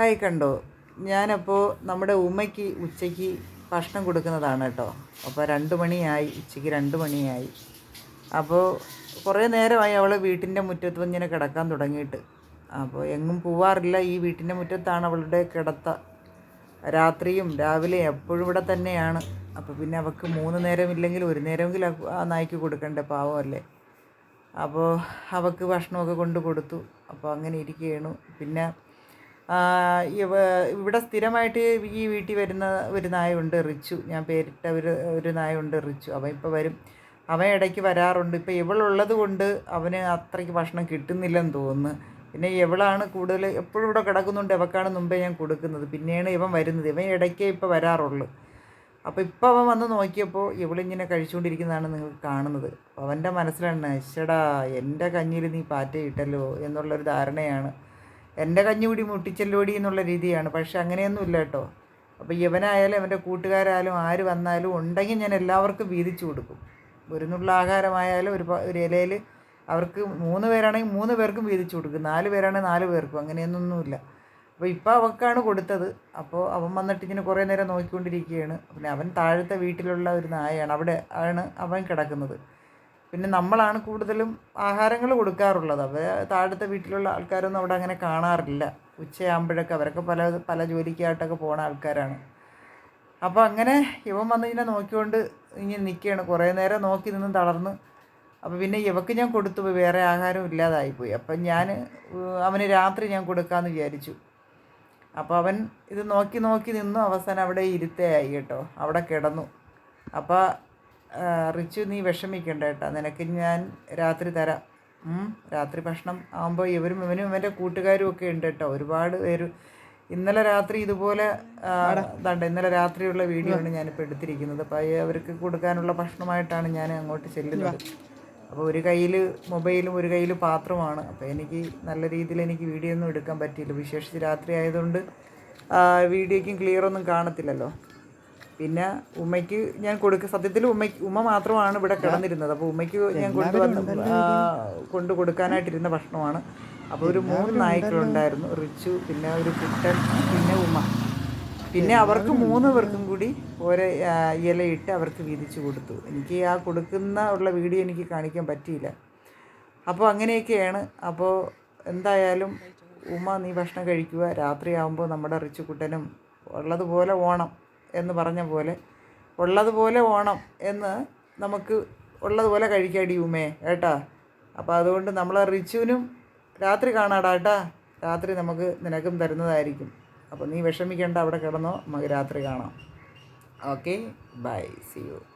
Hi കണ്ടോ? ഞാനപ്പോൾ നമ്മുടെ ഉമ്മയ്ക്ക് ഉച്ചയ്ക്ക് ഭക്ഷണം കൊടുക്കുന്നതാണ് കേട്ടോ. അപ്പോൾ രണ്ട് മണിയായി ഉച്ചയ്ക്ക് രണ്ട് മണിയായി. അപ്പോൾ കുറേ നേരമായി അവൾ വീട്ടിന്റെ മുറ്റത്ത് ഇങ്ങനെ കിടക്കാൻ തുടങ്ങിയിട്ട്. അപ്പോൾ എങ്ങും പോവാറില്ല. ഈ വീട്ടിന്റെ മുറ്റത്താണ് അവളുടെ കിടത്ത. രാത്രിയും രാവിലെ എപ്പോഴും ഇവിടെ തന്നെയാണ്. അപ്പോൾ പിന്നെ അവൾക്ക് മൂന്ന് നേരം ഇല്ലെങ്കിൽ ഒരു നേരമെങ്കിലും ആ നായ്ക്ക് കൊടുക്കണ്ടേ പാവമല്ലേ? അപ്പോൾ അവൾക്ക് ഭക്ഷണമൊക്കെ കൊണ്ട് കൊടുത്തു. അപ്പോൾ അങ്ങനെ ഇരിക്കുകയാണ്. പിന്നെ ഇവിടെ സ്ഥിരമായിട്ട് ഈ വീട്ടിൽ വരുന്ന ഒരു നായുണ്ട് റിച്ചു. ഞാൻ പേരിട്ട ഒരു ഒരു നായുണ്ട് റിച്ചു. അവൻ ഇപ്പോൾ വരും. അവൻ ഇടയ്ക്ക് വരാറുണ്ട്. ഇപ്പോൾ ഇവളുള്ളത് കൊണ്ട് അവന് അത്രയ്ക്ക് ഭക്ഷണം കിട്ടുന്നില്ലെന്ന് തോന്നുന്നു. പിന്നെ ഇവളാണ് കൂടുതൽ എപ്പോഴും ഇവിടെ കിടക്കുന്നുണ്ട്. ഇവക്കാണ് മുമ്പേ ഞാൻ കൊടുക്കുന്നത്. പിന്നെയാണ് ഇവൻ വരുന്നത്. ഇവൻ ഇടയ്ക്കേ ഇപ്പോൾ വരാറുള്ളൂ. അപ്പോൾ ഇപ്പോൾ അവൻ വന്ന് നോക്കിയപ്പോൾ ഇവളിങ്ങനെ കഴിച്ചുകൊണ്ടിരിക്കുന്നതാണ് നിങ്ങൾ കാണുന്നത്. അവന്റെ മനസ്സിലാണ് ശടാ എന്റെ കഞ്ഞിയിൽ നീ പാറ്റ കിട്ടല്ലോ എന്നുള്ളൊരു ധാരണയാണ് എന്റെ കഞ്ഞി കൂടി മുട്ടിച്ചല്ലോടി എന്നുള്ള രീതിയാണ്. പക്ഷെ അങ്ങനെയൊന്നും ഇല്ല കേട്ടോ. അപ്പോൾ ഇവനായാലും അവന്റെ കൂട്ടുകാരായാലും ആര് വന്നാലും ഉണ്ടെങ്കിൽ ഞാൻ എല്ലാവർക്കും വീതിച്ചു കൊടുക്കും. ഒരു നുള്ള ആഹാരമായാലും ഒരു ഒരു ഇലയിൽ അവർക്ക് മൂന്ന് പേരാണെങ്കിൽ മൂന്ന് പേർക്കും വീതിച്ചു കൊടുക്കും. നാല് പേരാണെങ്കിൽ നാല് പേർക്കും. അങ്ങനെയൊന്നൊന്നുമില്ല അപ്പോൾ ഇപ്പോൾ അവൾക്കാണ് കൊടുത്തത്. അപ്പോൾ അവൻ വന്നിട്ട് ഇങ്ങനെ കുറേ നേരം നോക്കിക്കൊണ്ടിരിക്കുകയാണ്. പിന്നെ അവൻ താഴത്തെ വീട്ടിലുള്ള ഒരു നായയാണ്. അവിടെ ആണ് അവൻ കിടക്കുന്നത്. പിന്നെ നമ്മളാണ് കൂടുതലും ആഹാരങ്ങൾ കൊടുക്കാറുള്ളത്. അവർ താഴത്തെ വീട്ടിലുള്ള ആൾക്കാരൊന്നും അവിടെ അങ്ങനെ കാണാറില്ല. ഉച്ചയാകുമ്പോഴൊക്കെ അവരൊക്കെ പല പല ജോലിക്കായിട്ടൊക്കെ പോണ ആൾക്കാരാണ്. അപ്പോൾ അങ്ങനെ ഇവൻ വന്ന് ഇങ്ങനെ നോക്കിക്കൊണ്ട് ഇങ്ങനെ നിൽക്കുകയാണ് കുറേ നേരം നോക്കി നിന്ന് തളർന്ന്. അപ്പോൾ പിന്നെ ഇവക്ക് ഞാൻ കൊടുത്തു. പോയി വേറെ ആഹാരം ഇല്ലാതായിപ്പോയി അപ്പം ഞാൻ അവന് രാത്രി ഞാൻ കൊടുക്കാമെന്ന് വിചാരിച്ചു. അപ്പോൾ അവൻ ഇത് നോക്കി നോക്കി നിന്നു അവസാനം അവിടെ ഇരുത്തയായി കേട്ടോ. അവിടെ കിടന്നു. അപ്പോൾ റിച്ചു നീ വിഷമിക്കണ്ട കേട്ടോ. നിനക്ക് ഞാൻ രാത്രി തരാം. രാത്രി ഭക്ഷണം ആകുമ്പോൾ ഇവരും ഇവനും ഇവന്റെ കൂട്ടുകാരും ഒക്കെ ഉണ്ട് കേട്ടോ. ഒരുപാട് പേര്. ഇന്നലെ രാത്രി ഇതുപോലെ ഇതാണ്ട് ഇന്നലെ രാത്രിയുള്ള വീഡിയോ ആണ് ഞാനിപ്പോൾ എടുത്തിരിക്കുന്നത്. അപ്പോൾ അവർക്ക് കൊടുക്കാനുള്ള ഭക്ഷണമായിട്ടാണ് ഞാൻ അങ്ങോട്ട് ചെല്ലുന്നത്. അപ്പോൾ ഒരു കയ്യിൽ മൊബൈലും ഒരു കയ്യിൽ പാത്രമാണ്. അപ്പോൾ എനിക്ക് നല്ല രീതിയിൽ എനിക്ക് വീഡിയോ ഒന്നും എടുക്കാൻ പറ്റിയില്ല. വിശേഷിച്ച് രാത്രി ആയതുകൊണ്ട് വീഡിയോക്കും വീഡിയോയ്ക്കും ക്ലിയർ ഒന്നും കാണത്തില്ലല്ലോ. പിന്നെ ഉമ്മയ്ക്ക് ഞാൻ കൊടുക്ക സത്യത്തിൽ ഉമ്മയ്ക്ക് ഉമ്മ മാത്രമാണ് ഇവിടെ കിടന്നിരുന്നത്. അപ്പോൾ ഉമ്മയ്ക്ക് ഞാൻ കൊണ്ടുവന്ന് കൊണ്ടു കൊടുക്കാനായിട്ടിരുന്ന ഭക്ഷണമാണ്. അപ്പോൾ ഒരു മൂന്ന് നായ്ക്കളുണ്ടായിരുന്നു റിച്ചു പിന്നെ ഒരു കുട്ടൻ പിന്നെ ഉമ്മ. പിന്നെ അവർക്ക് മൂന്ന് പേർക്കും കൂടി ഓരോ ഇലയിട്ട് അവർക്ക് വീതിച്ചു കൊടുത്തു. എനിക്ക് ആ കൊടുക്കുന്ന ഉള്ള വീഡിയോ എനിക്ക് കാണിക്കാൻ പറ്റിയില്ല. അപ്പോൾ അങ്ങനെയൊക്കെയാണ്. അപ്പോൾ എന്തായാലും ഉമ്മ നീ ഭക്ഷണം കഴിക്കുക. രാത്രിയാകുമ്പോൾ നമ്മുടെ റിച്ചു കുട്ടനും ഉള്ളതുപോലെ ഓണം. എന്ന് പറഞ്ഞ പോലെ ഉള്ളതുപോലെ ഓണം എന്ന് നമുക്ക് ഉള്ളതുപോലെ കഴിക്കാടി ഉമ്മേ കേട്ടാ? അപ്പോൾ അതുകൊണ്ട് നമ്മൾ റിച്ചുവിനും രാത്രി കാണാടാ കേട്ടാ? രാത്രി നമുക്ക് നിനക്കും തരുന്നതായിരിക്കും. അപ്പോൾ നീ വിഷമിക്കേണ്ട അവിടെ കിടന്നോ നമുക്ക് രാത്രി കാണാം. Okay bye see you.